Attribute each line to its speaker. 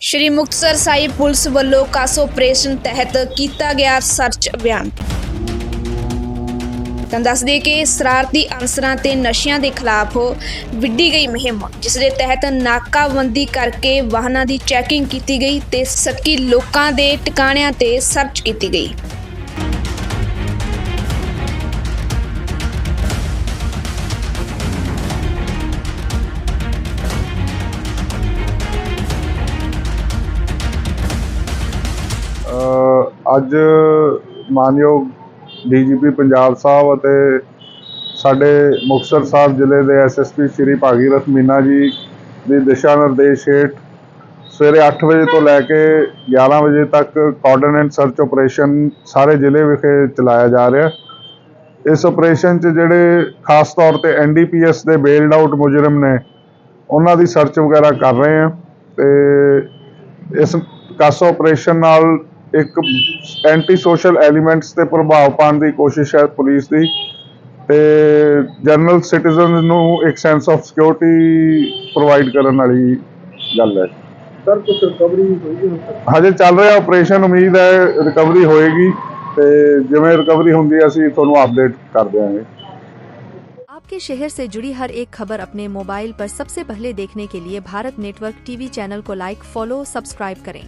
Speaker 1: ਸ਼੍ਰੀ Muktsar Sahib police ਵੱਲੋਂ ਕਾਸ operation ਤਹਿਤ ਕੀਤਾ ਗਿਆ ਸਰਚ ਅਭਿਆਨ। ਤਾਂ ਦੱਸ ਕਿ ਸ਼ਰਾਰਤੀ ਅਨਸਰਾਂ ਤੇ ਨਸ਼ਿਆਂ ਦੇ ਖਿਲਾਫ ਵਿੱਢੀ ਗਈ ਮੁਹਿੰਮ, ਜਿਸ ਦੇ ਤਹਿਤ ਨਾਕਾਬੰਦੀ ਕਰਕੇ ਵਾਹਨਾਂ ਦੀ ਚੈਕਿੰਗ ਕੀਤੀ ਗਈ ਤੇ ਸੱਕੀ ਲੋਕਾਂ ਦੇ ਟਿਕਾਣਿਆਂ ਤੇ ਸਰਚ ਕੀਤੀ ਗਈ।
Speaker 2: ਅੱਜ ਮਾਨਯੋਗ ਡੀਜੀਪੀ ਪੰਜਾਬ ਸਾਹਿਬ ਅਤੇ ਸਾਡੇ ਮੁਕਤਸਰ ਸਾਹਿਬ ਜ਼ਿਲ੍ਹੇ ਦੇ ਐਸਐਸਪੀ ਸ਼੍ਰੀ ਭਾਗੀਰਥ ਮੀਨਾ ਜੀ ਦੀ ਦਿਸ਼ਾ ਨਿਰਦੇਸ਼ ਹੇਠ ਸਵੇਰੇ 8 ਵਜੇ ਤੋਂ ਲੈ ਕੇ 11 ਵਜੇ ਤੱਕ ਕੋਆਰਡੀਨੇਟ ਸਰਚ ਆਪਰੇਸ਼ਨ ਸਾਰੇ ਜ਼ਿਲ੍ਹੇ ਵਿਖੇ ਚਲਾਇਆ ਜਾ ਰਿਹਾ। ਇਸ ਆਪਰੇਸ਼ਨ 'ਚ ਜਿਹੜੇ ਖਾਸ ਤੌਰ ਤੇ ਐਨਡੀਪੀਐਸ ਦੇ ਬੇਲਡ ਆਊਟ ਮੁਜਰਮ ਨੇ, ਉਹਨਾਂ ਦੀ ਸਰਚ ਵਗੈਰਾ ਕਰ ਰਹੇ ਹਾਂ ਤੇ ਇਸ ਕਾਸੋ ਆਪਰੇਸ਼ਨ ਨਾਲ ਇੱਕ ਐਂਟੀ ਸੋਸ਼ਲ ਐਲੀਮੈਂਟਸ ਤੇ ਪ੍ਰਭਾਵ ਪਾਉਣ ਦੀ ਕੋਸ਼ਿਸ਼ ਹੈ ਪੁਲਿਸ ਦੀ ਤੇ ਜਨਰਲ ਸਿਟੀਜ਼ਨ ਨੂੰ ਇੱਕ ਸੈਂਸ ਆਫ ਸਿਕਿਉਰਿਟੀ ਪ੍ਰੋਵਾਈਡ ਕਰਨ ਵਾਲੀ ਗੱਲ ਹੈ
Speaker 3: ਸਰ ਕੁਝ ਰਿਕਵਰੀ ਹੋਈ ਹੈ ਹੁਣ ਤੱਕ?
Speaker 2: ਹਜੇ ਚੱਲ ਰਿਹਾ ਆਪਰੇਸ਼ਨ ਉਮੀਦ ਹੈ ਰਿਕਵਰੀ ਹੋਏਗੀ ਤੇ ਜਿਵੇਂ ਰਿਕਵਰੀ ਹੁੰਦੀ ਹੈ ਅਸੀਂ ਤੁਹਾਨੂੰ ਅਪਡੇਟ ਕਰ ਦਿਆਂਗੇ
Speaker 4: आपके शहर से जुड़ी हर एक खबर अपने मोबाइल पर सबसे पहले देखने के लिए भारत नेटवर्क टीवी चैनल को लाइक फॉलो सब्सक्राइब करें